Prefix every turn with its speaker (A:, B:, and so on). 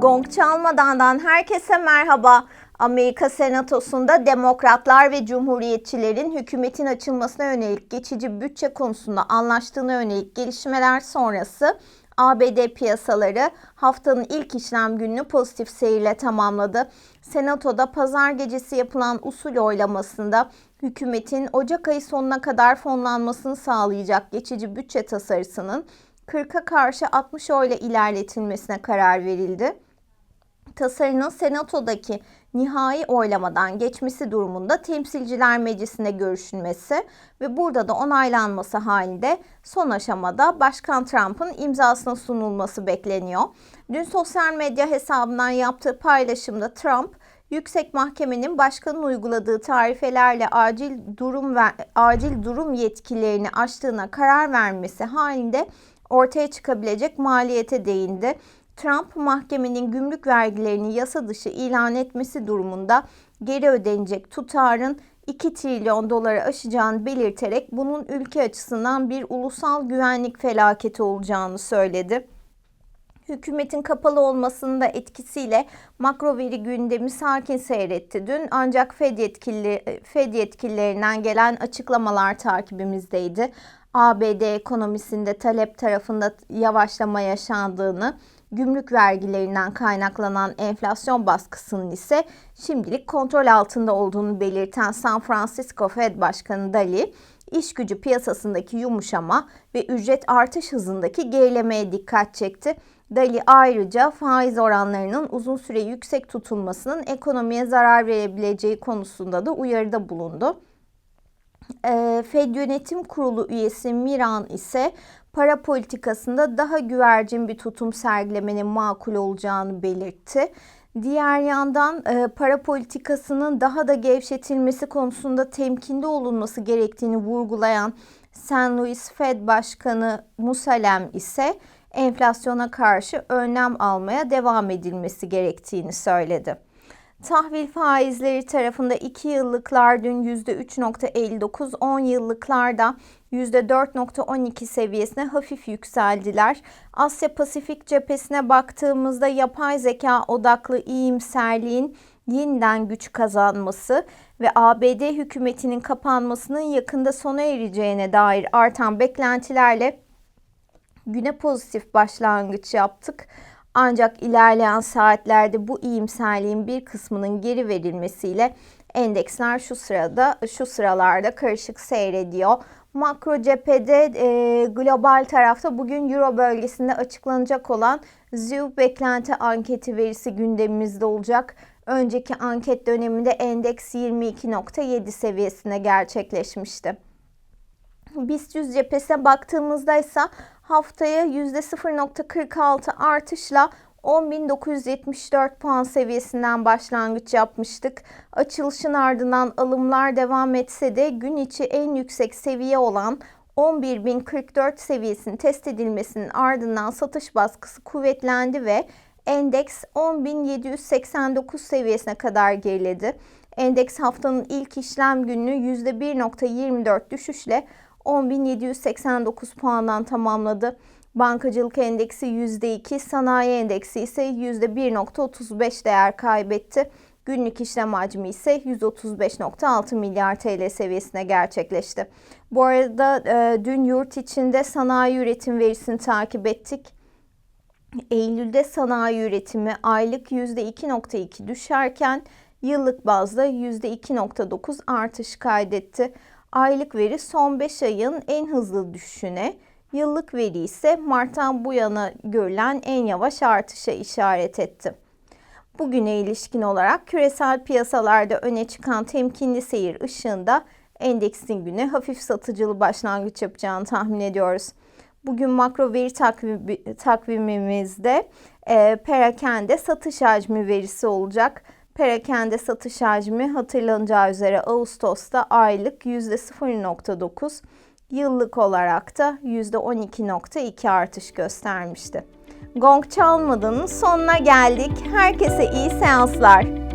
A: Gong çalmadandan herkese merhaba. Amerika Senatosu'nda demokratlar ve cumhuriyetçilerin hükümetin açılmasına yönelik geçici bütçe konusunda anlaştığına yönelik gelişmeler sonrası ABD piyasaları haftanın ilk işlem gününü pozitif seyirle tamamladı. Senatoda pazar gecesi yapılan usul oylamasında hükümetin Ocak ayı sonuna kadar fonlanmasını sağlayacak geçici bütçe tasarısının 40'a karşı 60 oyla ilerletilmesine karar verildi. Tasarının Senato'daki nihai oylamadan geçmesi durumunda Temsilciler Meclisi'nde görüşülmesi ve burada da onaylanması halinde son aşamada Başkan Trump'ın imzasına sunulması bekleniyor. Dün sosyal medya hesabından yaptığı paylaşımda Trump, Yüksek Mahkemenin başkanın uyguladığı tarifelerle acil durum ve acil durum yetkilerini aştığına karar vermesi halinde ortaya çıkabilecek maliyete değindi. Trump mahkemenin gümrük vergilerini yasa dışı ilan etmesi durumunda geri ödenecek tutarın 2 trilyon doları aşacağını belirterek bunun ülke açısından bir ulusal güvenlik felaketi olacağını söyledi. Hükümetin kapalı olmasının da etkisiyle makro veri gündemi sakin seyretti dün ancak Fed, yetkili, Fed yetkililerinden gelen açıklamalar takibimizdeydi. ABD ekonomisinde talep tarafında yavaşlama yaşandığını, gümrük vergilerinden kaynaklanan enflasyon baskısının ise şimdilik kontrol altında olduğunu belirten San Francisco Fed Başkanı Dali, iş gücü piyasasındaki yumuşama ve ücret artış hızındaki gerilemeye dikkat çekti. Dali ayrıca faiz oranlarının uzun süre yüksek tutulmasının ekonomiye zarar verebileceği konusunda da uyarıda bulundu. Fed Yönetim Kurulu üyesi Miran ise para politikasında daha güvercin bir tutum sergilemenin makul olacağını belirtti. Diğer yandan e, para politikasının daha da gevşetilmesi konusunda temkinli olunması gerektiğini vurgulayan St. Louis Fed Başkanı Musalem ise enflasyona karşı önlem almaya devam edilmesi gerektiğini söyledi. Tahvil faizleri tarafında 2 yıllıklar dün %3.59, 10 yıllıklarda %4.12 seviyesine hafif yükseldiler. Asya Pasifik cephesine baktığımızda yapay zeka odaklı iyimserliğin yeniden güç kazanması ve ABD hükümetinin kapanmasının yakında sona ereceğine dair artan beklentilerle güne pozitif başlangıç yaptık. Ancak ilerleyen saatlerde bu iyimserliğin bir kısmının geri verilmesiyle endeksler şu sırada şu sıralarda karışık seyrediyor. Makro cephede e, global tarafta bugün Euro bölgesinde açıklanacak olan ZÜ beklenti anketi verisi gündemimizde olacak. Önceki anket döneminde endeks 22.7 seviyesine gerçekleşmişti. BIST 100 cephesine baktığımızda ise haftaya %0.46 artışla 10.974 puan seviyesinden başlangıç yapmıştık. Açılışın ardından alımlar devam etse de gün içi en yüksek seviye olan 11.044 seviyesinin test edilmesinin ardından satış baskısı kuvvetlendi ve endeks 10.789 seviyesine kadar geriledi. Endeks haftanın ilk işlem gününü %1.24 düşüşle 10.789 puandan tamamladı. Bankacılık endeksi %2, sanayi endeksi ise %1.35 değer kaybetti. Günlük işlem hacmi ise 135.6 milyar TL seviyesine gerçekleşti. Bu arada e, dün yurt içinde sanayi üretim verisini takip ettik. Eylül'de sanayi üretimi aylık %2.2 düşerken yıllık bazda %2.9 artış kaydetti. Aylık veri son 5 ayın en hızlı düşüşüne, yıllık veri ise Mart'tan bu yana görülen en yavaş artışa işaret etti. Bugüne ilişkin olarak küresel piyasalarda öne çıkan temkinli seyir ışığında endeksin güne hafif satıcılı başlangıç yapacağını tahmin ediyoruz. Bugün makro veri takvimi, takvimimizde e, perakende satış hacmi verisi olacak. Perakende satış hacmi hatırlanacağı üzere Ağustos'ta aylık %0.9, yıllık olarak da %12.2 artış göstermişti. Gong çalmadığının sonuna geldik. Herkese iyi seanslar.